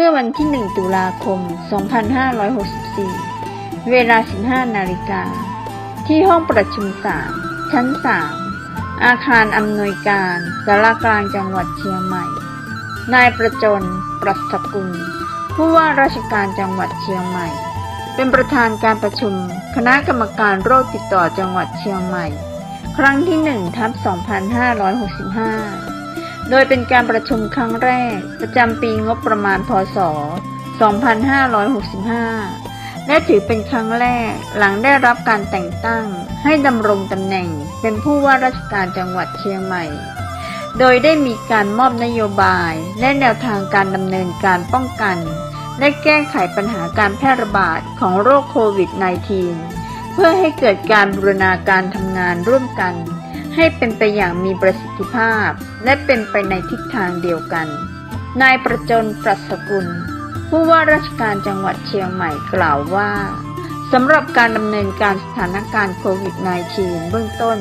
ื่อวันที่ 1 ตุลาคม 2564 เวลา 15 นาฬิกา ที่ห้องประชุม3ชั้น 3 อาคารอำนวยการสารกลางจังหวัดเชียงใหม่ นายประจน ปรัชกุล ผู้ว่าราชการจังหวัดเชียงใหม่ เป็นประธานการประชุม คณะกรรมการโรคติดต่อจังหวัดเชียงใหม่ ครั้งที่1ทับ2565 โดยเป็นการประชุมครั้งแรก ประจำปีงบประมาณพศ 2565 และถือเป็นครั้งแรกหลังได้รับการแต่งตั้ง ให้ดำรงตำแหน่ง เป็นผู้ว่าราชการจังหวัดเชียงใหม่ โดยได้มีการมอบนโยบายและแนวทางการดำเนินการป้องกัน และแก้ไขปัญหาการแพร่ระบาดของโรคโควิด -19 เพื่อให้เกิดการบูรณาการทำงานร่วมกัน ให้เป็นไปอย่างมีประสิทธิภาพ และเป็นไปในทิศทางเดียวกัน นายประจนปรัชกุล ผู้ว่าราชการจังหวัดเชียงใหม่กล่าวว่าสำหรับการดำเนินการสถานการณ์โควิด -19 เบื้องต้น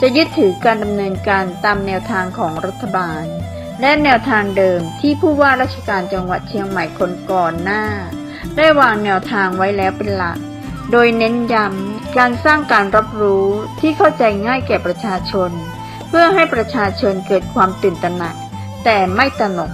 จะยึดถือการดำเนินการตามแนวทางของรัฐบาล และแนวทางเดิมที่ผู้ว่าราชการจังหวัดเชียงใหม่คนก่อนหน้า ได้วางแนวทางไว้แล้วเป็นหลัก โดยเน้นย้ำการสร้างการรับรู้ที่เข้าใจง่ายแก่ประชาชน เพื่อให้ประชาชนเกิดความตื่นตระหนัก แต่ไม่ตระหนก